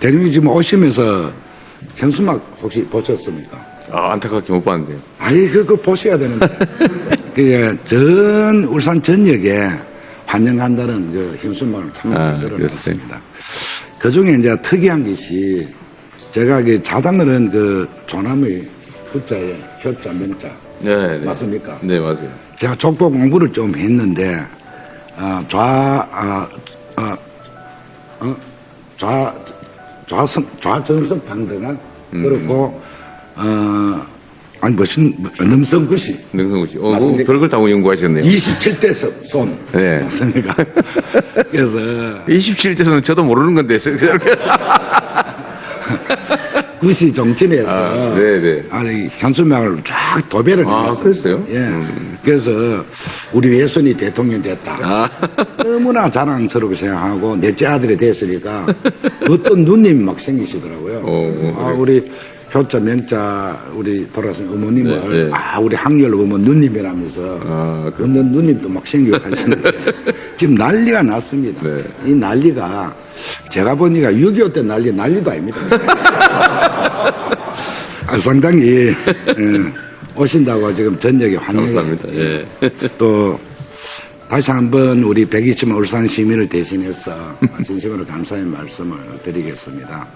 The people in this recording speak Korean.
대통령이 지금 오시면서 현수막 혹시 보셨습니까? 아, 안타깝게 못 봤는데요. 아이, 그거 보셔야 되는데. 그게 전, 울산 전역에 환영한다는 그 현수막을 참 아, 걸어놨습니다. 그 중에 이제 특이한 것이 제가 그 자당을은 그 조남의 후자에 효자, 명자. 네, 네. 맞습니까? 네, 맞아요. 제가 족보 공부를 좀 했는데, 어, 좌, 아, 어, 어, 좌, 좌선, 좌전선 방등한, 음. 그리고, 어, 아니, 무슨, 능성 구시. 능성우 씨. 어, 뭐? 별걸 다 연구하셨네요. 27대 손. 네. 맞습니까? 그래서, 27대에서는 저도 모르는 건데. 구시 정진에서. 아, 네네. 아니, 현수막을 쫙 도배를 아, 해놨어요. 그랬어요? 예. 그래서 우리 외손이 대통령 됐다. 아. 너무나 자랑스럽게 생각하고 넷째 아들이 됐으니까 어떤 누님이 막 생기시더라고요. 어, 아, 우리 효자 명자 우리 돌아가신 어머님을 네, 네. 아 우리 학렬 어머 누님이라면서 아, 그- 누님도 막 생기고 하시는데 지금 난리가 났습니다. 네. 이 난리가 제가 보니까 6.25 때 난리 난리도 아닙니다. 아, 상당히 예, 오신다고 지금 전역에 환영해 감사합니다. 예. 또 다시 한번 우리 120만 울산 시민을 대신해서 진심으로 감사의 말씀을 드리겠습니다.